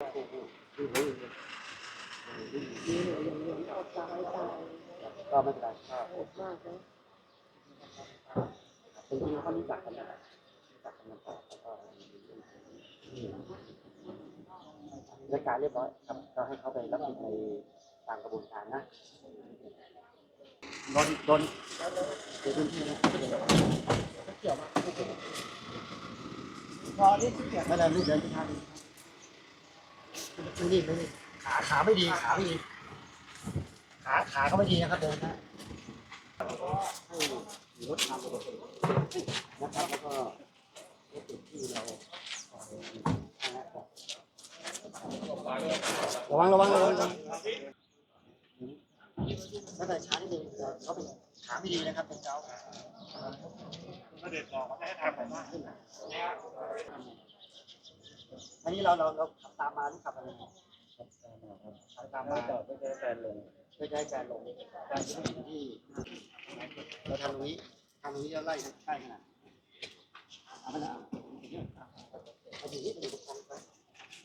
นี่เนี่ยอย่างนี้เอาตายตายก็ไม่เป็นไรก็โหดมากนะจริงๆเขารู้จักกันนะรู้จักกันมาก่อนแล้วก็รายการเรียบร้อยครับก็ให้เขาไปรับผิดในตามกระบวนการนะโดนโดนเดี๋ยวพื้นที่นะเกี่ยวมาไม่เกี่ยวพอนี่เกี่ยวไม่เป็นไรลูกเดินทาง ไม่ดีไม่ดีขาขาไม่ดีขาไม่ดี ขาขาเขาไม่ดีนะครับเดินนะให้รถทำนะครับแล้วก็รถติดที่เราระวังระวังระวังระวังถ้าแต่ช้านิดนึงเดี๋ยวเขาเป็นขาไม่ดีนะครับเป็นเจ้าอัน นี้เราเราเราขับตามมาหรือขับอะไรขับตามมาจอดไม่ใช่แฟนลงเพื่อจะให้แฟนลงการที่ผู้หญิงที่เราทำตรงนี้ทำตรงนี้เราไล่ใกล้ขนาด